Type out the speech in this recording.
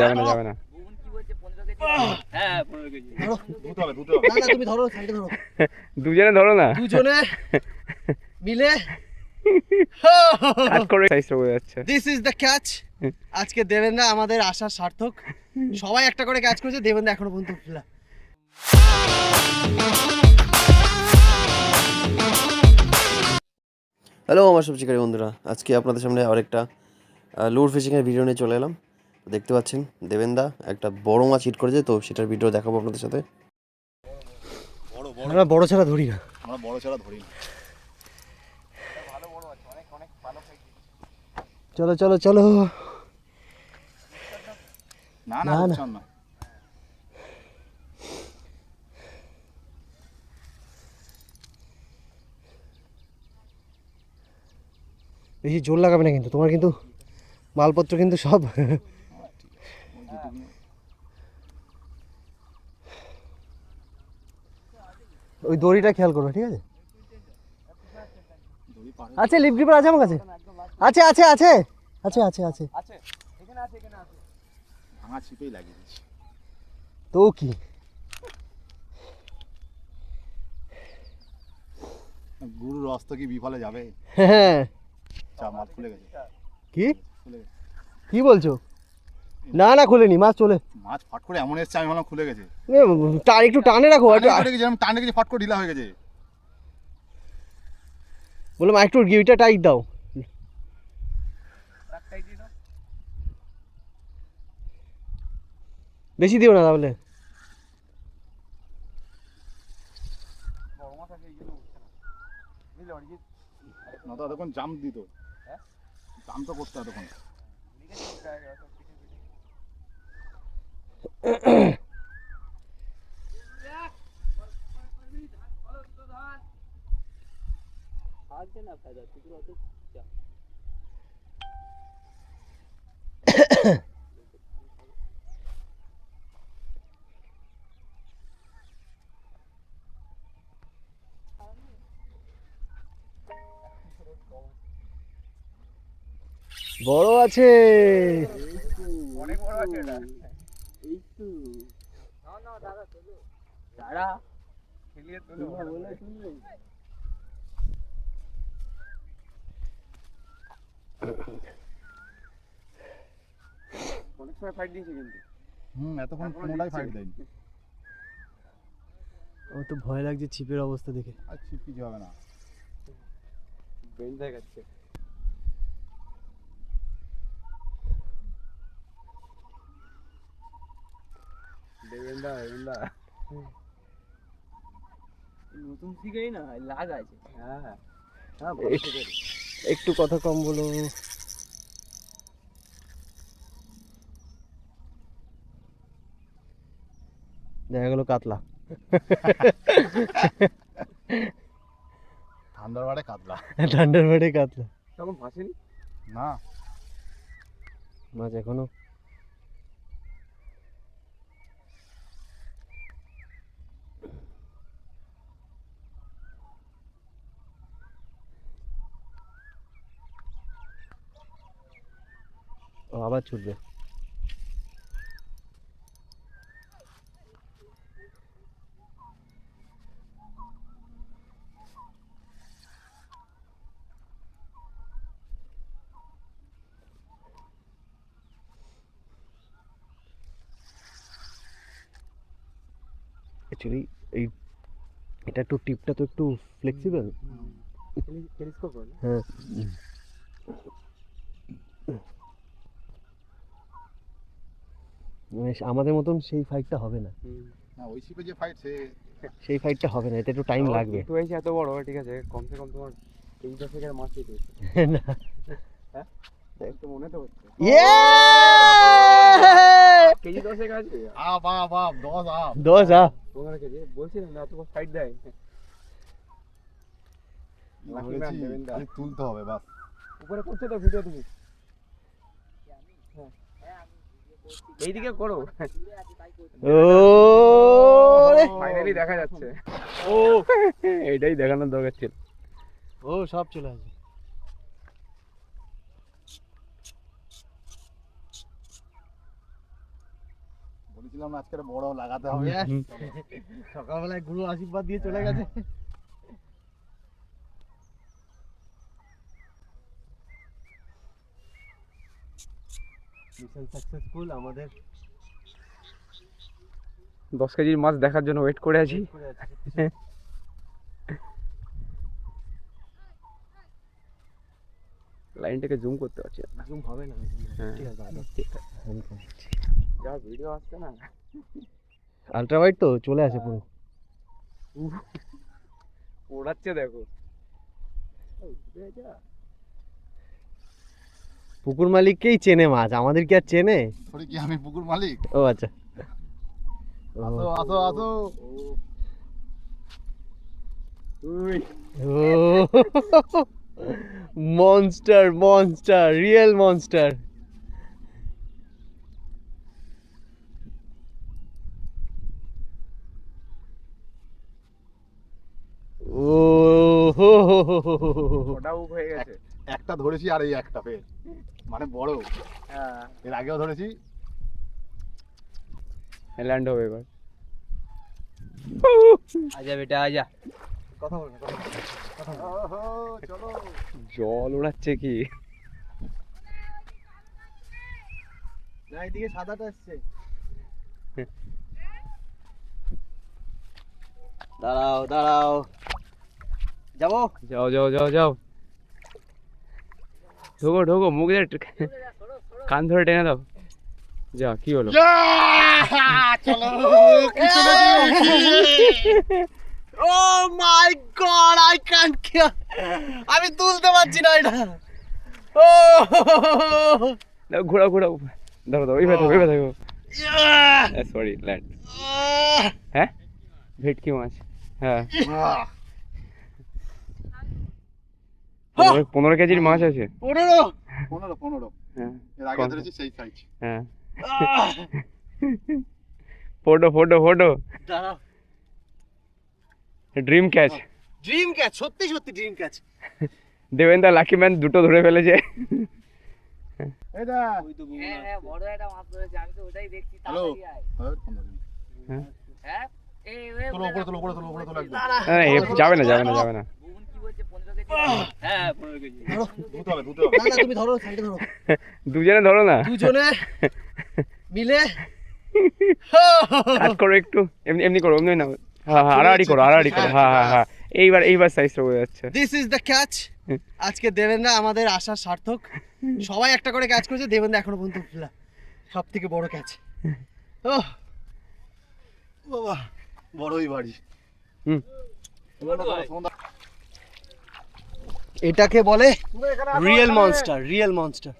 যাবে না যাবে না হ্যাঁ পনেরো কেজি ধুতে হবে ধুতে হবে না। না তুমি ধরো সাইডে ধরো। দুজনে ধরো না। দুজনে মিলে কাজ করে সাইজটা বোঝা যাচ্ছে। দিস ইজ দ্য ক্যাচ আজকে দেবেনদা আমাদের আশার সার্থক। সবাই একটা করে ক্যাচ করেছে দেবেনদা এখনও পর্যন্ত ফেলা। হ্যালো আমার সব শিকারী বন্ধুরা। আজকে আপনাদের সামনে আরেকটা লুর ফিশিংয়ের ভিডিও নিয়ে চলে এলাম। দেখতে পাচ্ছেন দেবেন্দা একটা বড় মাছ হিট করেছে তো সেটার ভিডিও দেখাবো আপনাদের সাথে। বড় বড়। আমরা বড় ছাড়া ধরি না। আমরা বড় ছাড়া ধরি না। চলো চলো চলো। না না, না না। না বেশি জোর লাগাবে না কিন্তু তোমার কিন্তু মালপত্র কিন্তু সব ওই দড়িটা খেয়াল করবে ঠিক আছে? আছে লিপ গ্রিপার আছে আমার কাছে? আছে আছে আছে। আছে আছে আছে। তো কি? গুরুর অস্ত কি বিফলে যাবে? হ্যাঁ। কি? কি বলছো? না না খুলেনি মাছ চলে। মাছ ফট করে এমন এসছে আমি ভাবলাম খুলে গেছে। টা- একটু টানে রাখো একটু টানে গেছে ফট করে ঢিলা হয়ে গেছে। বললাম একটু গিটা টাইট দাও। বেশি দিও না তাহলে। না তো এতক্ষণ জাম দিত। জাম তো করতে এতক্ষণ বড় আছে। অনেক বড় আছে এটা এই তো না না দাদা তোলো দাঁড়া। খেলিয়ে তোলো বলে শুনলে অনেক সময় ফাইট দিয়েছে কিন্তু। হুম এতক্ষণ কোনোটাই ফাইট দেয়নি। আমার তো ভয় লাগছে ছিপের অবস্থা দেখে। আর ছিপ কিছু হবে না। বেঞ্চ দেখাচ্ছে দেবেন্দা দেবেন্দা নতুন শিখেই না লাগ আছে। হ্যাঁ হ্যাঁ একটু কথা কম বলো দেখা গেল কাতলা। ঠান্ডার বাড়ে কাতলা। ঠান্ডার বাড়ে কাতলা। তখন ফাঁসেনি না। মাছ এখনও আবার ছুটবে। অ্যাকচুয়ালি এই এটা একটু টিপটা তো একটু ফ্লেক্সিবল হ্যাঁ। মানে আমাদের মতন সেই ফাইটটা হবে না। না ওই যে ফাইট সে সেই ফাইটটা হবে না এতে একটু টাইম লাগবে। একটু হয়েছে এত বড় ঠিক আছে? কমসে কম তোমার এই মাছ না। একটু মনে তো হচ্ছে। ইয়ে কেজি দশেক আছে? আপ আপ আপ দশ আপ। দশ পনেরো কেজি। বলছিলাম না সাইড দেয়। তুলতে হবে বাস। উপরে করছ তো ভিডিও তুমি। হ্যাঁ। এইদিকে করো। ও ফাইনালি দেখা যাচ্ছে। ও এটাই দেখানোর দরকার ছিল। ও সব চলে আসবে। বলেছিলাম আজকে বড় লাগাতে হবে। সকালবেলায় গুরু আশীর্বাদ দিয়ে চলে গেছে। মিশন সাকসেসফুল আমাদের দশ কেজির মাছ দেখার জন্য ওয়েট করে আছি। লাইনটাকে জুম করতে পারছি না। জুম হবে না হ্যাঁ। ঠিক আছে যা ভিডিও আসছে না। আলট্রা ওয়াইড তো চলে আসে পুরো। ওড়াচ্ছে দেখো। পুকুর মালিককেই চেনে মাছ আমাদের কি আর চেনে? থোড়ি কি আমি পুকুর মালিক? ও আচ্ছা। আসো আসো আসো। মনস্টার মনস্টার রিয়েল মনস্টার ও হয়ে গেছে। একটা ধরেছি আর এই একটা ফের মানে বড়। হ্যাঁ। এর আগেও ধরেছি। ল্যান্ড হবে এবার। আজা বেটা আজা কথা বলবে চলো। জল ওড়াচ্ছে কি? না এদিকে সাদাটা এসছে। দাঁড়াও দাঁড়াও। যাব? যাও যাও যাও যাও। ঢোকো ঢোকো মুখ দিয়ে কান ধরে টেনে দাও। যা কি হলো? চলো oh my god I can't আমি তুলতে পারছি না এটা। ও! দাও, ঘোরাও ঘোরাও। ধরো ধরো এইভাবে থাকো এইভাবে থাকো। সরি ল্যান্ড হ্যাঁ? ভেটকি মাছ। হ্যাঁ। পনেরো- পনেরো কেজির মাছ আছে। পনেরো। পনেরো পনেরো। হ্যাঁ এর আগে ধরেছি সেই সাইজ হ্যাঁ। Photo photo photo. দাঁড়াও। ড্রিম ক্যাচ ড্রিম ক্যাচ সত্যি সত্যি ড্রিম ক্যাচ দেবেন্দা লাকি ম্যান দুটো ধরে ফেলেছে। এটা হ্যাঁ হ্যাঁ বড় একটা মাছ ধরেছে আমি তো ওটাই দেখছি হ্যালো হ্যাঁ ওই হ্যাঁ। যাবে না যাবে না যাবে না। হ্যাঁ দুজনে ধরো না? দুজনে মিলে। কাজ করো একটু। এমনি এমনি করো এমনি না। হ্যাঁ হ্যাঁ আড়াআড়ি করো আড়াআড়ি করো। হ্যাঁ হ্যাঁ হ্যাঁ। এইবার এইবার সাইজটা বোঝা যাচ্ছে। দিস ইজ দ্য ক্যাচ আজকে আমাদের আশার সার্থক। সবাই একটা করে ক্যাচ করেছে দেবেন্দা এখনও পর্যন্ত ফেলা। সব থেকে বড় ক্যাচ ও বাবা বড়ই বাড়ি। হুম। এটাকে বলে রিয়েল মনস্টার রিয়েল মনস্টার